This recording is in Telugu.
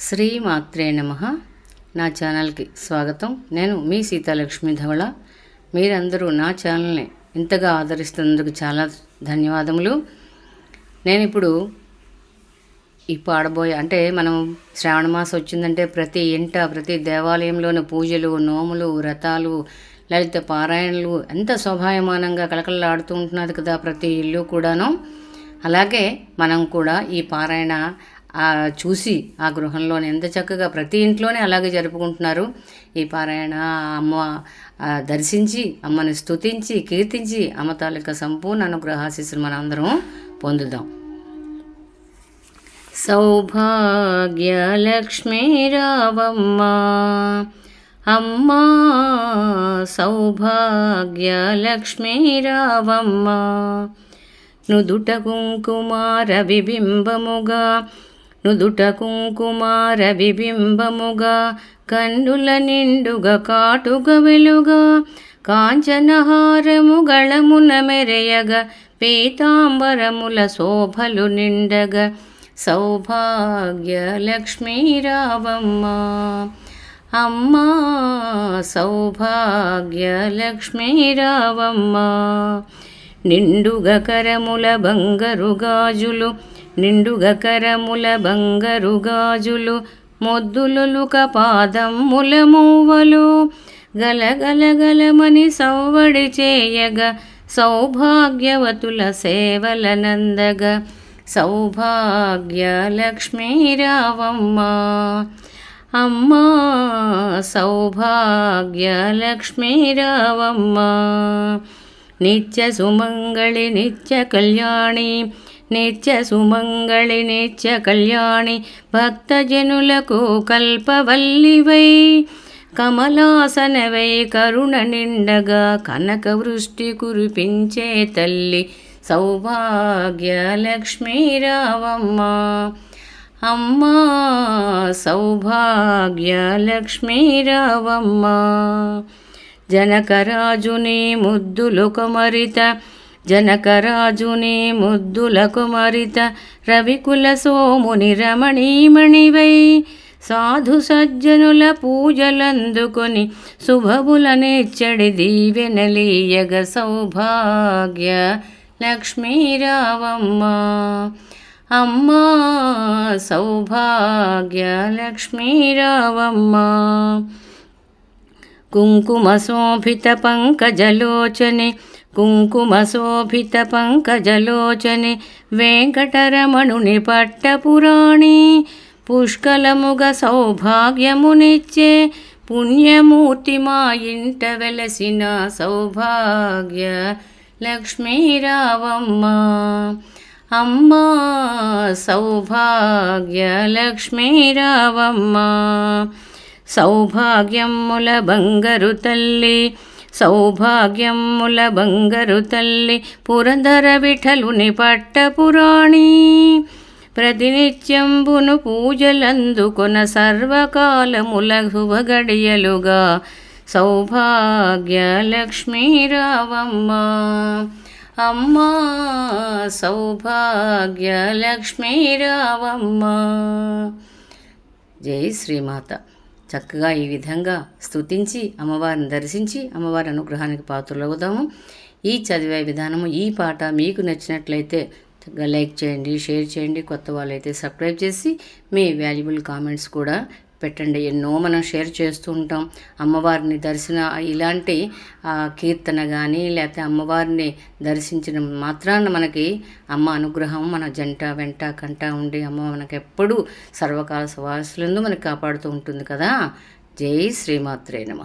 శ్రీ మాత్రే నమ. నా ఛానల్కి స్వాగతం. నేను మీ సీతాలక్ష్మి ధవళ. మీరందరూ నా ఛానల్ని ఇంతగా ఆదరిస్తున్నందుకు చాలా ధన్యవాదములు. నేను ఇప్పుడు ఈ పాడబోయే అంటే మనం శ్రావణ మాసం వచ్చిందంటే ప్రతి ఇంట ప్రతి దేవాలయంలోని పూజలు నోములు వ్రతాలు లలిత పారాయణలు ఎంత శోభాయమానంగా కలకలలాడుతూ ఉంటున్నది కదా ప్రతి ఇల్లు కూడాను. అలాగే మనం కూడా ఈ పారాయణ చూసి ఆ గృహంలోనే ఎంత చక్కగా ప్రతి ఇంట్లోనే అలాగే జరుపుకుంటున్నారు. ఈ పారాయణ అమ్మ దర్శించి అమ్మని స్తుతించి కీర్తించి అమ్మ తాలూకా సంపూర్ణ అనుగ్రహాశీస్సులు మనం అందరం పొందుదాం. సౌభాగ్యలక్ష్మీరావమ్మ రావమ్మ అమ్మా నుదుట కుంకుమార బిబింబముగా నుదుట కుంకుమార బిబింబముగా కన్నుల నిండుగా కాటుగ వెలుగా కాంచనహారము గళమున మెరయగ పీతాంబరముల శోభలు నిండగ. సౌభాగ్య లక్ష్మీరావమ్మ అమ్మా సౌభాగ్య లక్ష్మీరావమ్మ నిండుగ కరముల బంగరు గాజులు నిండుగ కరముల బంగరు గాజులు మొద్దులుక పాదమ్ముల మూవలు. గలగలగలమని సౌవడి చేయగ సౌభాగ్యవతుల సేవల నందగ సౌభాగ్య లక్ష్మీరావమ్మ అమ్మా సౌభాగ్య లక్ష్మీరావమ్మ నిత్య సుమంగళి నిత్య కళ్యాణి నిత్య సుమంగళి నిత్య కళ్యాణి భక్తజనులకు కల్పవల్లివై. కమలాసనవై కరుణ నిండగా కనక వృష్టి కురిపించే తల్లి సౌభాగ్య లక్ష్మీరావమ్మ అమ్మా సౌభాగ్య లక్ష్మీరావమ్మ జనకరాజుని ముద్దులు కుమరిత జనకరాజునే ముద్దుల కుమరిత రవికుల సోముని రమణీమణివై సాధు సజ్జనుల పూజలందుకొని శుభములనిచ్చడి దీవెనలీయగ సౌభాగ్య లక్ష్మీరావమ్మ. అమ్మా సౌభాగ్య లక్ష్మీరావమ్మ. కుంకుమశోభిత పంకజలోచని కుంకుమశోభిత పంకజలోచని వెంకటరమణుని పట్టపురాణి పుష్కలముగ సౌభాగ్యమునిచ్చే పుణ్యమూర్తి మా ఇంట వెలసిన సౌభాగ్య లక్ష్మీరావమ్మ. అమ్మా సౌభాగ్య లక్ష్మీరావమ్మ. సౌభాగ్యముల బంగరు తల్లి సౌభాగ్యముల బంగరు తల్లి పురంధర విఠలుని పట్టపురాణి ప్రతినిత్యంబును పూజలందుకొన సర్వకాలముల శుభగడియలుగా సౌభాగ్య లక్ష్మీరావమ్మ అమ్మా సౌభాగ్య జై శ్రీమాత. చక్కగా ఈ విధంగా స్థుతించి అమ్మవారిని దర్శించి అమ్మవారి అనుగ్రహానికి పాత్రలవుదాము. ఈ చదివే విధానము ఈ పాట మీకు నచ్చినట్లయితే లైక్ చేయండి షేర్ చేయండి. కొత్త వాళ్ళైతే సబ్స్క్రైబ్ చేసి మీ వాల్యుబుల్ కామెంట్స్ కూడా పెట్టండి. ఎన్నో మనం షేర్ చేస్తూ ఉంటాం. అమ్మవారిని దర్శన ఇలాంటి కీర్తన కానీ లేకపోతే అమ్మవారిని దర్శించిన మాత్రాన మనకి అమ్మ అనుగ్రహం మన జంట వెంట కంట ఉండి అమ్మ మనకు ఎప్పుడూ సర్వకాల సవాసులందు మనకు కాపాడుతూ ఉంటుంది కదా. జై శ్రీమాత్రే నమ.